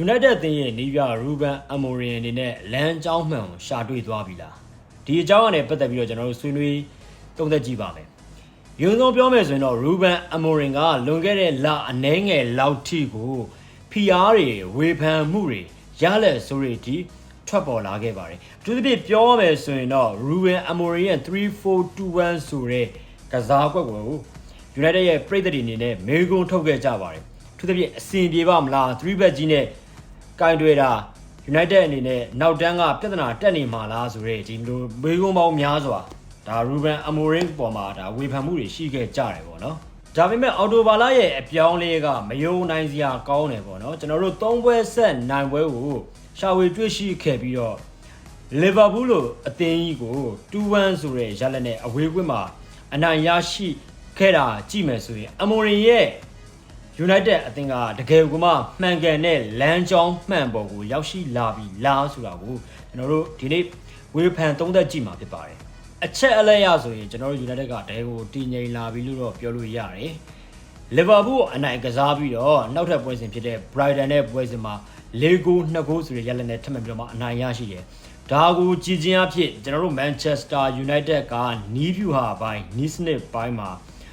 United အသင်းရဲ့နီးပြရူဘန်အမိုရီယန်အနေနဲ့လမ်းကြောင်းမှန်ကိုရှာတွေ့သွားပြီလားဒီအကြောင်းအရာနဲ့ပတ်သက်ပြီးတော့ကျွန်တော်တို့ဆွေးနွေးသုံးသပ်ကြည့်ပါမယ်ရုံဆုံးပြောမယ်ဆိုရင်တော့ရူဘန်အမိုရင်ကလွန်ခဲ့တဲ့လအနှဲငယ်လောက်ထိကိုဖီအားတွေဝေဖန်မှုတွေရလက်ဆိုရီဒီထွက်ပေါ်လာခဲ့ပါတယ်အထူးသဖြင့်ပြောရမယ်ဆိုရင်တော့ရူဘန်အမိုရီရဲ့3421ဆိုတဲ့ကစားကွက်ကို United ရဲ့ပြည်သက်တွေအနေနဲ့မေကွန်းထုတ်ခဲ့ကြပါတယ်အထူးသဖြင့်အဆင်ပြေပါမလား3 back ကြီးနဲ့ ကင်တွေ့တာ United အနေနဲ့နောက်တန်းကပြဿနာတက်နေမှာလားဆိုရဲဒီလိုမေးခွန်းပေါင်းများစွာဒါ Ruben Amorim ပေါ်မှာဒါဝေဖန်မှုတွေရှိခဲ့ကြတယ်ပေါ့နော်ဒါပေမဲ့အော်တိုဘာလာရဲ့အပြောင်းလေးကမယုံနိုင်စရာကောင်းတယ်ပေါ့နော်ကျွန်တော်တို့၃ပွဲဆက်နိုင်ပွဲကိုရှာဝေတွေ့ရှိခဲ့ပြီးတော့လီဗာပူးလိုအသင်းကြီးကို2-1ဆိုတဲ့ရလက်နဲ့အဝေးကွင်းမှာအနိုင်ရရှိခဲ့တာကြည့်မယ်ဆိုရင်အမိုရင်ရဲ့ United အသင်းကတကယ်ကိုမှမှန်ကန်တဲ့လမ်းကြောင်းမှန်ပေါ်ကိုရောက်ရှိလာပြီလားဆိုတာကိုကျွန်တော်တို့ဒီနေ့ဝေဖန်သုံးသပ်ကြည့်မှာဖြစ်ပါတယ်အချက်အလက်ရဆိုရင်ကျွန်တော်တို့ United ကတဲကိုတည်ငြိမ်လာပြီလို့တော့ပြောလို့ရတယ်လီဗာပူးအနိုင်ကစားပြီးတော့နောက်ထပ်ပွဲစဉ်ဖြစ်တဲ့ Brighton နဲ့ပွဲစဉ်မှာ၄ဂိုး2ဂိုးဆိုတဲ့ရလက်နဲ့ထပ်မံပြီးတော့မှအနိုင်ရရှိတယ်ဒါကိုကြည်ချင်းအဖြစ်ကျွန်တော်တို့ Manchester United ကနီးဗျူဟာပိုင်းနီးစနစ်ပိုင်းမှာ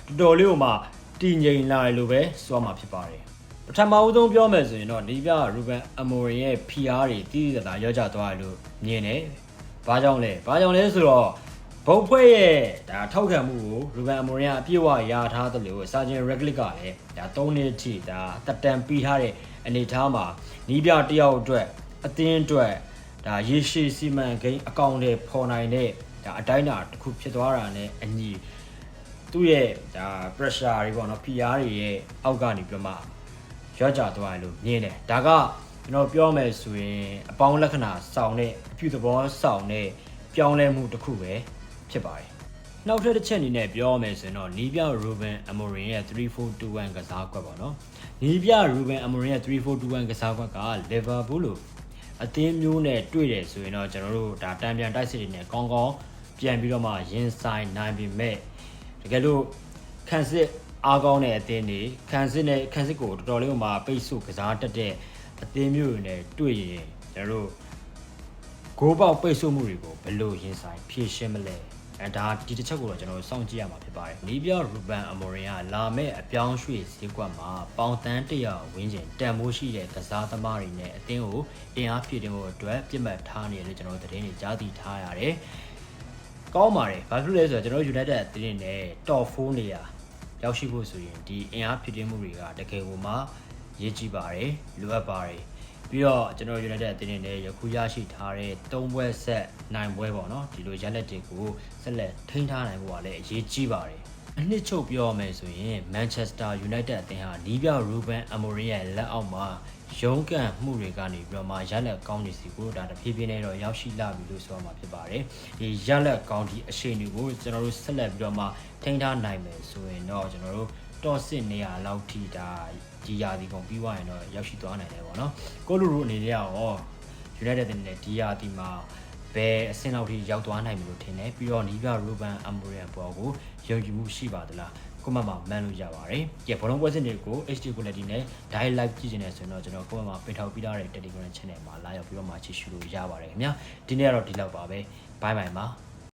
တော်တော်လေးဟိုမှာ တည်ငြိမ်လာတယ်လို့ပဲဆိုရမှာဖြစ်ပါတယ်ပထမဦးဆုံးပြောမယ်ဆိုရင်တော့ဒီပြရူဘန်အမိုရီရဲ့ PR တွေတည်တည်တာရောကြသွားတယ်လို့မြင်တယ်။ဘာကြောင့်လဲ။ဘာကြောင့်လဲဆိုတော့ဘုတ်ဖွဲ့ရဲ့ဒါထောက်ခံမှုကိုရူဘန်အမိုရီကအပြည့်အဝရထားတယ်လို့စာချင်းရက်ဂလစ်ကလည်းဒါ၃နှစ်ထိဒါတက်တန်ပြီးထားတဲ့အနေအထားမှာနီးပြတယောက်အတွက်အသင်းအတွက်ဒါရေရှည်စီမံကိန်းအကောင့်တွေပေါ်နိုင်တဲ့ဒါအတိုင်းအတာတစ်ခုဖြစ်သွားတာနဲ့အညီ သူ့ရဲ့ဒါ pressure တွေပေါ့နော် PR တွေရဲ့အောက်ကနေပြီးတော့မှရော့ကြသွားတယ်လို့မြင်တယ်ဒါကကျွန်တော်ပြောမယ်ဆိုရင်အပေါင်းလက္ခဏာစောင့်တဲ့အပြုသဘောဆောင်တဲ့ပြောင်းလဲမှုတစ်ခုပဲဖြစ်ပါတယ်နောက်ထပ်တစ်ချက်အနေနဲ့ပြောမယ်ဆိုရင်တော့နီးပြ Ruben Amorim ရဲ့3421ကစားကွက်ပေါ့နော်နီးပြ Ruben Amorim ရဲ့3421ကစားကွက်က Liverpool လို့အသင်းမျိုးနဲ့တွေ့တယ်ဆိုရင်တော့ကျွန်တော်တို့ဒါတန်ပြန်တိုက်စစ်တွေနဲ့ကောင်းကောင်းပြန်ပြီးတော့မှရင်ဆိုင်နိုင်ပြီမဲ့တ ကယ်လို့ခန်းစစ်အားကောင်းတဲ့အသင်းတွေခန်းစစ်နဲ့ခန်းစစ်ကိုတော်တော်လေးဟိုမှာပိတ်ဆို့ကစားတတ်တဲ့အသင်းမျိုးတွေနဲ့တွေ့ရင်ကျွန်တော်တို့ဂိုးပေါက်ပိတ်ဆို့မှုတွေကိုဘယ်လိုရင်ဆိုင်ဖြည့်ရှင်းမလဲအဲဒါဒီတစ်ချက်ကိုတော့ကျွန်တော်တို့စောင့်ကြည့်ရမှာဖြစ်ပါတယ်။နီးပြရူဘန်အမိုရင်ကလာမဲ့အပြောင်းရွှေ့ဈေးကွက်မှာပေါင်တန်းတရာဝင်းကျင်တန်မိုးရှိတဲ့ကစားသမားတွေနဲ့အသင်းကိုအင်အားဖြည့်တင်ဖို့အတွက်ပြစ်မှတ်ထားနေတယ်လို့ကျွန်တော်တို့သတင်းတွေကြားသိထားရတယ်။ ကောင်းပါတယ်ဘာဖြစ်လို့လဲဆိုတော့ကျွန်တော်တို့ United အသင်းနဲ့ top 4နေရာရောက်ရှိဖို့ဆိုရင်ဒီအင်အားဖြစ်တည်မှုတွေကတကယ်ကိုမှရေးကြည့်ပါတယ်လိုအပ်ပါတယ်ပြီးတော့ကျွန်တော် United အသင်းနဲ့ယခုရရှိထားတဲ့၃ပွဲဆက်နိုင်ပွဲပေါ့နော်ဒီလိုရလက်တွေကိုဆက်လက်ထိန်းထားနိုင်ဖို့ကလည်းအရေးကြီးပါတယ်အနှစ်ချုပ်ပြောရမယ်ဆိုရင် Manchester United အသင်းဟာနီးပြ Ruben Amorim ရဲ့လက်အောက်မှာ ရုန်းကန်မှုတွေကနေပြီးတော့မှရလက်ကောင်းနေစီကိုဒါတဖြည်းဖြည်းနဲ့တော့ရောက်ရှိလာပြီလို့ဆိုရမှာဖြစ်ပါတယ်ဒီရလက်ကောင်းဒီအရှိန်တွေကိုကျွန်တော်တို့ဆက်လက်ပြီးတော့မှထိန်းထားနိုင်မယ်ဆိုရင်တော့ကျွန်တော်တို့တော့စစ်နေရလောက်ထိဒါဒီရာဒီကုန်ပြီးသွားရင်တော့ရောက်ရှိသွားနိုင်တယ်ပေါ့နော်ကိုလူလူအနေနဲ့ရော United တင်တဲ့ဒီရာဒီမှာဘယ်အဆင့်လောက်ထိရောက်သွားနိုင်မလို့ထင်တယ်ပြီးတော့နီးပြ Ruben Amorim ပေါ်ကိုယုံကြည်မှုရှိပါသလား ကိုမမမှန်လို့ရပါတယ်။ကြည့်ဘောလုံးပွဲစဉ်တွေကို HD quality နဲ့ dial live ကြည့်နေတယ်ဆိုရင်တော့ကျွန်တော်ကိုမမပင်ထောက်ပြီးသားတဲ့ Telegram channel မှာလာရောက်ပြီးတော့မှကြည့်ရှုလို့ရပါတယ်ခင်ဗျာ။ဒီနေ့ကတော့ဒီလောက်ပါပဲ။ bye bye ပါ။